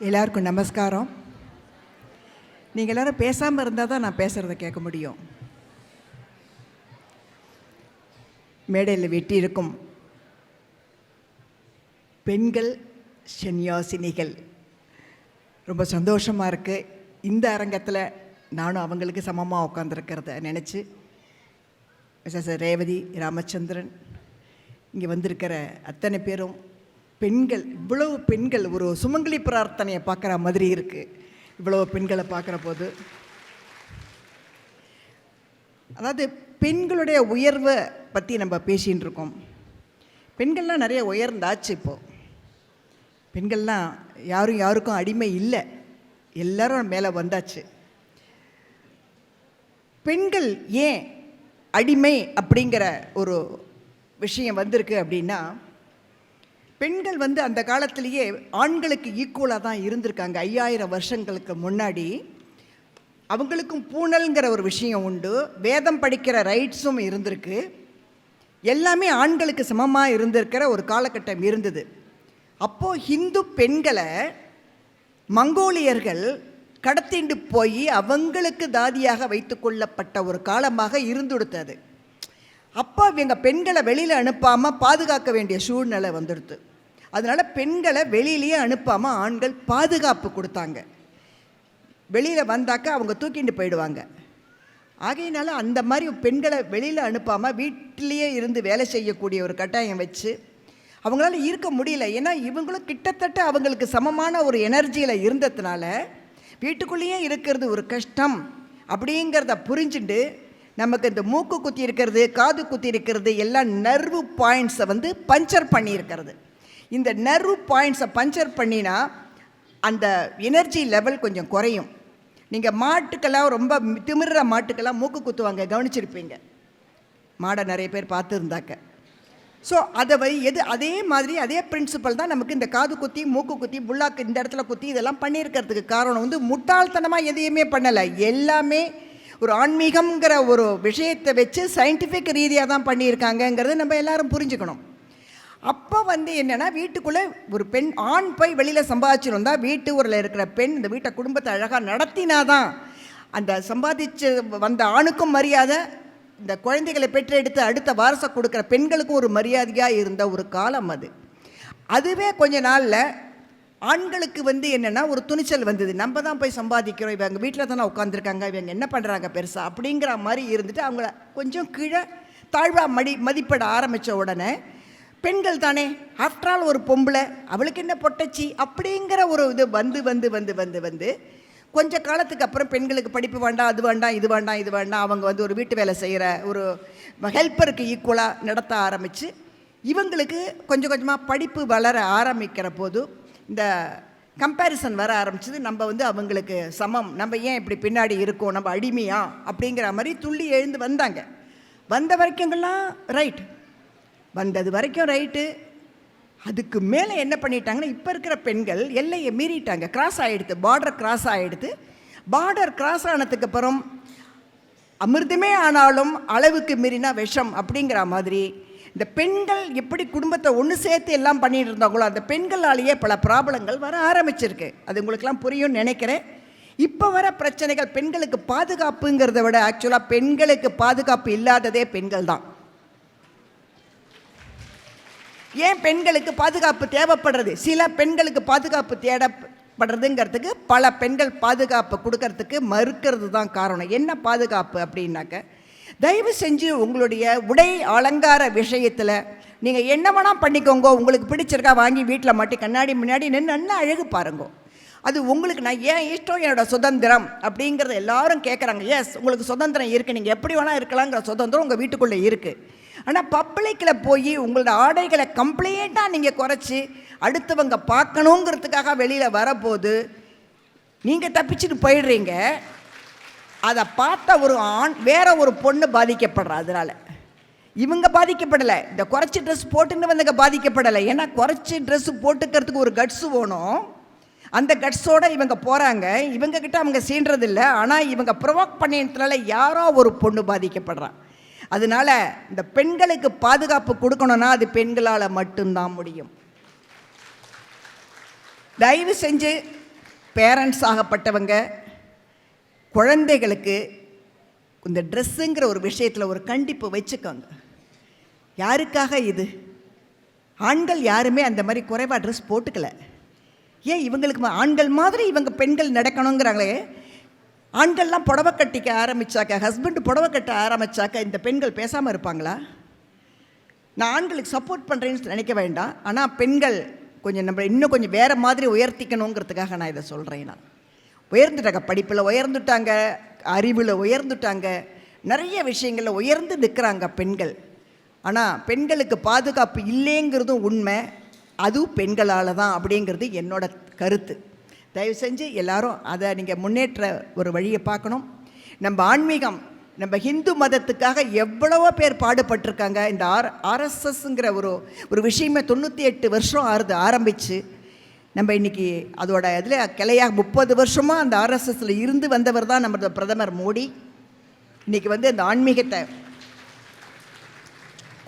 எல்லாருக்கும் நமஸ்காரம். நீங்கள் எல்லாரும் பேசாமல் இருந்தால் தான் நான் பேசுகிறத கேட்க முடியும். மேடையில் வெட்டி இருக்கும் பெண்கள் சன்னியாசினிகள். ரொம்ப சந்தோஷமாக இருக்குது இந்த அரங்கத்தில் நானும் அவங்களுக்கு சமமாக உட்காந்துருக்கிறத நினச்சி மிஸ்ஸஸ் ரேவதி ராமச்சந்திரன் இங்கே வந்திருக்கிற அத்தனை பேரும் பெண்கள் இவ்வளவு பெண்கள் ஒரு சுமங்கலி பிரார்த்தனையை பார்க்குற மாதிரி இருக்குது இவ்வளவு பெண்களை பார்க்குற போது அதாவது பெண்களுடைய உயர்வை பற்றி நம்ம பேசின்னு இருக்கோம். பெண்கள்லாம் நிறைய உயர்ந்தாச்சு இப்போது பெண்கள்லாம் யாரும் யாருக்கும் அடிமை இல்லை. எல்லாரும் மேலே வந்தாச்சு. பெண்கள் ஏன் அடிமை அப்படிங்கிற ஒரு விஷயம் வந்திருக்கு அப்படின்னா பெண்கள் வந்து அந்த காலத்திலேயே ஆண்களுக்கு ஈக்குவலாக தான் இருந்திருக்காங்க. ஐயாயிரம் வருஷங்களுக்கு முன்னாடி அவங்களுக்கும் பூணல்ங்கிற ஒரு விஷயம் உண்டு. வேதம் படிக்கிற ரைட்ஸும் இருந்திருக்கு. எல்லாமே ஆண்களுக்கு சமமாக இருந்திருக்கிற ஒரு காலகட்டம் இருந்தது. அப்போது ஹிந்து பெண்களை மங்கோலியர்கள் கடத்திண்டு போய் அவங்களுக்கு தாதியாக வைத்து கொள்ளப்பட்ட ஒரு காலமாக இருந்துடுத்தது அப்போ இவங்க பெண்களை வெளியில் அனுப்பாமல் பாதுகாக்க வேண்டிய சூழ்நிலை வந்துடுது அதனால் பெண்களை வெளியிலேயே அனுப்பாமல் ஆண்கள் பாதுகாப்பு கொடுத்தாங்க. வெளியில் வந்தாக்க அவங்க தூக்கிட்டு போயிடுவாங்க. ஆகையினால அந்த மாதிரி பெண்களை வெளியில் அனுப்பாமல் வீட்டிலேயே இருந்து வேலை செய்யக்கூடிய ஒரு கட்டாயம் வச்சு அவங்களால இருக்க முடியல. ஏன்னா இவங்களும் கிட்டத்தட்ட அவங்களுக்கு சமமான ஒரு எனர்ஜியில் இருந்ததுனால வீட்டுக்குள்ளேயே இருக்கிறது ஒரு கஷ்டம் அப்படிங்கிறத புரிஞ்சுட்டு நமக்கு இந்த மூக்கு குத்தி இருக்கிறது காது குத்தி இருக்கிறது எல்லாம் நர்வு பாயிண்ட்ஸை வந்து பஞ்சர் பண்ணியிருக்கிறது. இந்த நர்வு பாயிண்ட்ஸை பஞ்சர் பண்ணினா அந்த எனர்ஜி லெவல் கொஞ்சம் குறையும். நீங்கள் மாட்டுக்கெல்லாம் ரொம்ப திமிர்ற மாட்டுக்கெல்லாம் மூக்கு குத்துவாங்க கவனிச்சிருப்பீங்க. மாடை நிறைய பேர் பார்த்துருந்தாக்க. ஸோ அதை வை எது அதே மாதிரி அதே பிரின்சிபல் தான் நமக்கு இந்த காது குத்தி மூக்கு குத்தி புல்லாக்கு இந்த இடத்துல குத்தி இதெல்லாம் பண்ணியிருக்கிறதுக்கு காரணம் வந்து முட்டாள்தனமாக எதையுமே பண்ணலை. எல்லாமே ஒரு ஆன்மீகம்ங்கிற ஒரு விஷயத்தை வச்சு சயின்டிஃபிக் ரீதியாக தான் பண்ணியிருக்காங்கங்கிறது நம்ம எல்லாரும் புரிஞ்சுக்கணும். அப்போ வந்து என்னென்னா வீட்டுக்குள்ளே ஒரு பெண் ஆண் போய் வெளியில் சம்பாதிச்சிருந்தா வீட்டு ஊரில் இருக்கிற பெண் இந்த வீட்டை குடும்பத்தை அழகாக நடத்தினாதான் அந்த சம்பாதிச்சு வந்த ஆணுக்கும் மரியாதை இந்த குழந்தைகளை பெற்றெடுத்து அடுத்த வாரசை கொடுக்குற பெண்களுக்கும் ஒரு மரியாதையாக இருந்த ஒரு காலம் அது. அதுவே கொஞ்ச நாளில் ஆண்களுக்கு வந்து என்னென்னா ஒரு துணிச்சல் வந்தது. நம்ம தான் போய் சம்பாதிக்கிறோம். இவங்க வீட்டில் தானே உட்காந்துருக்காங்க இவங்க என்ன பண்ணுறாங்க பெருசாக அப்படிங்கிற மாதிரி இருந்துட்டு அவங்கள கொஞ்சம் கீழே தாழ்வாக மடி மதிப்பிட ஆரம்பித்த உடனே பெண்கள் தானே ஆஃப்டர் ஆல் ஒரு பொம்பளை அவளுக்கு என்ன பொட்டச்சி? அப்படிங்கிற ஒரு இது வந்து வந்து வந்து வந்து வந்து கொஞ்ச காலத்துக்கு அப்புறம் பெண்களுக்கு படிப்பு வேண்டாம் அது வேண்டாம் இது வேண்டாம் இது வேண்டாம் அவங்க வந்து ஒரு வீட்டு வேலை செய்கிற ஒரு ஹெல்ப்பருக்கு ஈக்குவலாக நடத்த ஆரம்பித்து இவங்களுக்கு கொஞ்சம் கொஞ்சமாக படிப்பு வளர ஆரம்பிக்கிற போது இந்த கம்பேரிசன் வர ஆரம்பிச்சது நம்ம வந்து அவங்களுக்கு சமம். நம்ம ஏன் இப்படி பின்னாடி இருக்கோம்? நம்ம அடிமையா? அப்படிங்கிற மாதிரி துள்ளி எழுந்து வந்தாங்க. வந்த வரைக்குங்கெல்லாம் ரைட் வந்தது வரைக்கும் ரைட்டு அதுக்கு மேலே என்ன பண்ணிட்டாங்கன்னா இப்போ இருக்கிற பெண்கள் எல்லையை மீறிட்டாங்க. கிராஸ் ஆகிடுது பார்டர் கிராஸ் ஆகிடுது பார்டர் கிராஸ் ஆனதுக்கு அப்புறம் அமிர்தமே ஆனாலும் அளவுக்கு மீறினா விஷம் அப்படிங்கிற மாதிரி இந்த பெண்கள் எப்படி குடும்பத்தை ஒன்று சேர்த்து எல்லாம் பண்ணிகிட்டு இருந்தாங்களோ அந்த பெண்களாலேயே பல ப்ராப்ளங்கள் வர ஆரம்பிச்சிருக்கு. அது உங்களுக்கெல்லாம் புரியும்னு நினைக்கிறேன். இப்போ வர பிரச்சனைகள் பெண்களுக்கு பாதுகாப்புங்கிறத விட ஆக்சுவலாக பெண்களுக்கு பாதுகாப்பு இல்லாததே பெண்கள் தான். ஏன் பெண்களுக்கு பாதுகாப்பு தேவைப்படுறது? சில பெண்களுக்கு பாதுகாப்பு தேடப்படுறதுங்கிறதுக்கு பல பெண்கள் பாதுகாப்பு கொடுக்கறதுக்கு மறுக்கிறது தான் காரணம். என்ன பாதுகாப்பு அப்படின்னாக்க தயவு செஞ்சு உங்களுடைய உடை அலங்கார விஷயத்தில் நீங்கள் என்ன வேணால் பண்ணிக்கோங்க. உங்களுக்கு பிடிச்சிருக்கா வாங்கி வீட்டில் மாட்டி கண்ணாடி முன்னாடி நின்று நல்லா அழகு பாருங்க. அது உங்களுக்கு நான் ஏன் இஷ்டம்? என்னோட சுதந்திரம் அப்படிங்கிறத எல்லாரும் கேட்குறாங்க எஸ் உங்களுக்கு சுதந்திரம் இருக்குது நீங்கள் எப்படி வேணால் இருக்கலாங்கிற சுதந்திரம் உங்கள் வீட்டுக்குள்ளே இருக்குது ஆனால் பப்ளிக்கில் போய் உங்களோட ஆடைகளை கம்ப்ளீட்டாக நீங்கள் குறைச்சி அடுத்தவங்க பார்க்கணுங்கிறதுக்காக வெளியில் வரப்போது நீங்கள் தப்பிச்சுட்டு போயிடுறீங்க. அதை பார்த்த ஒரு ஆண் வேற ஒரு பொண்ணு பாதிக்கப்படுறா அதனால். இவங்க பாதிக்கப்படலை. இந்த குறைச்சி ட்ரெஸ் போட்டுன்னு வந்தவங்க பாதிக்கப்படலை. ஏன்னா குறைச்சி ட்ரெஸ் போட்டுக்கிறதுக்கு ஒரு கட்ஸு வேணும். அந்த கட்ஸோடு இவங்க போகிறாங்க இவங்க கிட்ட அவங்க சீன்றதில்ல. ஆனால் இவங்க ப்ரொவோக் பண்ணினதுனால யாரோ ஒரு பொண்ணு பாதிக்கப்படுறான் அதனால இந்த பெண்களுக்கு பாதுகாப்பு கொடுக்கணும்னா அது பெண்களால் மட்டும்தான் முடியும். தயவு செஞ்சு பேரண்ட்ஸ் ஆகப்பட்டவங்க குழந்தைகளுக்கு இந்த ட்ரெஸ்ஸுங்கிற ஒரு விஷயத்தில் ஒரு கண்டிப்பு வச்சுக்கோங்க. யாருக்காக இது? ஆண்கள் யாருமே அந்த மாதிரி குறைவாக ட்ரெஸ் போட்டுக்கல. ஏன் இவங்களுக்கு ஆண்கள் மாதிரி இவங்க பெண்கள் நடக்கணுங்கிறாங்களே? ஆண்கள்லாம் புடவை கட்டிக்க ஆரம்பித்தாக்க ஹஸ்பண்டு புடவை கட்ட ஆரம்பித்தாக்க இந்த பெண்கள் பேசாமல் இருப்பாங்களா? நான் ஆண்களுக்கு சப்போர்ட் பண்ணுறேன்னு நினைக்க வேண்டாம். ஆனால் பெண்கள் கொஞ்சம் நம்ம இன்னும் கொஞ்சம் வேறு மாதிரி உயர்த்திக்கணுங்கிறதுக்காக நான் இதை சொல்கிறேன் நான். உயர்ந்துட்டாங்க படிப்பில் உயர்ந்துட்டாங்க அறிவில் உயர்ந்துட்டாங்க. நிறைய விஷயங்களில் உயர்ந்து நிற்கிறாங்க பெண்கள். ஆனால் பெண்களுக்கு பாதுகாப்பு இல்லைங்கிறதும் உண்மை. அதுவும் பெண்களால் தான் அப்படிங்கிறது என்னோட கருத்து. தயவு செஞ்சு எல்லாரும் அதை நீங்கள் முன்னேற்ற ஒரு வழியை பார்க்கணும். நம்ம ஆன்மீகம் நம்ம ஹிந்து மதத்துக்காக எவ்வளவோ பேர் பாடுபட்டிருக்காங்க. இந்த ஆர் ஆர்எஸ்எஸ்ங்கிற ஒரு ஒரு விஷயமே தொண்ணூற்றி எட்டு வருஷம் ஆறுது ஆரம்பித்து நம்ம இன்றைக்கி அதோட இதில் கிளையாக முப்பது வருஷமாக அந்த ஆர்எஸ்எஸில் இருந்து வந்தவர் தான் நம்ம பிரதமர் மோடி. இன்னைக்கு வந்து அந்த ஆன்மீகத்தை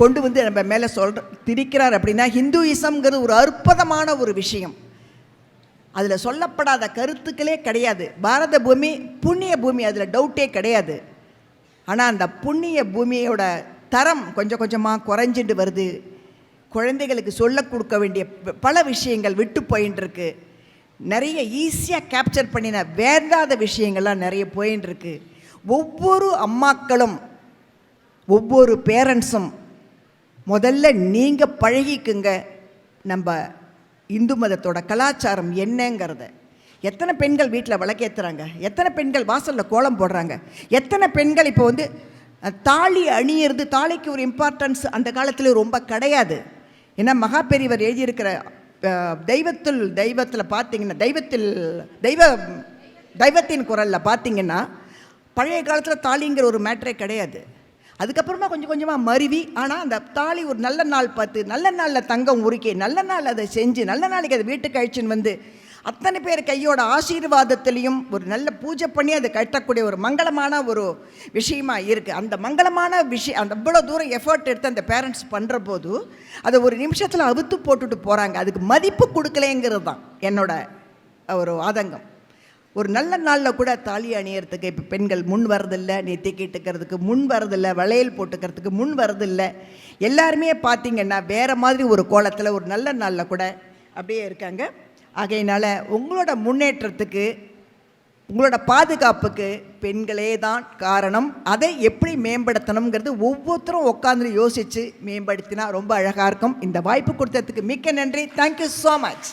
கொண்டு வந்து நம்ம மேலே சொல்கிற திரிக்கிறார் அப்படின்னா ஹிந்துயிசம்ங்கிறது ஒரு அற்புதமான ஒரு விஷயம். அதில் சொல்லப்படாத கருத்துக்களே கிடையாது. பாரத பூமி புண்ணிய பூமி அதில் டவுட்டே கிடையாது. ஆனால் அந்த புண்ணிய பூமியோட தரம் கொஞ்சம் கொஞ்சமாக குறைஞ்சிட்டு வருது. குழந்தைகளுக்கு சொல்ல கொடுக்க வேண்டிய பல விஷயங்கள் விட்டு போயின்னு இருக்கு நிறைய ஈஸியாக கேப்சர் பண்ணின வேண்டாத விஷயங்கள்லாம் நிறைய போயின்னு இருக்கு ஒவ்வொரு அம்மாக்களும் ஒவ்வொரு பேரண்ட்ஸும் முதல்ல நீங்கள் பழகிக்குங்க. நம்ம இந்து மதத்தோட கலாச்சாரம் என்னங்கிறத. எத்தனை பெண்கள் வீட்டில் விளக்கேற்றுறாங்க எத்தனை பெண்கள் வாசலில் கோலம் போடுறாங்க? எத்தனை பெண்கள் இப்போ வந்து தாலி அணியிறது தாலிக்கு ஒரு இம்பார்ட்டன்ஸ் அந்த காலத்தில் ரொம்ப கிடையாது. ஏன்னா மகாபெரிவர் எழுதியிருக்கிற தெய்வத்தில் தெய்வத்தில் பார்த்தீங்கன்னா தெய்வத்தில் தெய்வ தெய்வத்தின் குரலில் பார்த்தீங்கன்னா பழைய காலத்தில் தாலிங்கிற ஒரு மேட்ரே கிடையாது. அதுக்கப்புறமா கொஞ்சம் கொஞ்சமாக மருவி ஆனால் அந்த தாலி ஒரு நல்ல நாள் பார்த்து நல்ல நாளில் தங்கம் உருக்கி நல்ல நாள் அதை செஞ்சு நல்ல நாளைக்கு அதை வீட்டுக்கு அழிச்சின்னு வந்து அத்தனை பேர் கையோட ஆசீர்வாதத்திலையும் ஒரு நல்ல பூஜை பண்ணி அதை கட்டக்கூடிய ஒரு மங்களமான ஒரு விஷயமா இருக்குது அந்த மங்களமான விஷயம் அந்த அவ்வளோ தூரம் எஃபர்ட் எடுத்து அந்த பேரண்ட்ஸ் பண்ணுற போது அதை ஒரு நிமிஷத்தில் அவுத்து போட்டுட்டு போகிறாங்க அதுக்கு மதிப்பு கொடுக்கலேங்கிறது தான் என்னோட ஒரு ஆதங்கம். ஒரு நல்ல நாளில் கூட தாலி அணியறதுக்கு இப்போ பெண்கள் முன் வரதில்லை நெத்தி முன் வரதில்லை வளையல் போட்டுக்கிறதுக்கு முன் வரதில்லை. எல்லாருமே பார்த்தீங்கன்னா வேறு மாதிரி ஒரு கோலத்தில் ஒரு நல்ல நாளில் கூட அப்படியே இருக்காங்க. ஆகையினால் உங்களோட முன்னேற்றத்துக்கு உங்களோட பாதுகாப்புக்கு பெண்களே தான் காரணம். அதை எப்படி மேம்படுத்தணுங்கிறது ஒவ்வொருத்தரும் உட்காந்து யோசித்து மேம்படுத்தினா ரொம்ப அழகாக இருக்கும். இந்த வாய்ப்பு கொடுத்ததுக்கு மிக்க நன்றி. Thank you so much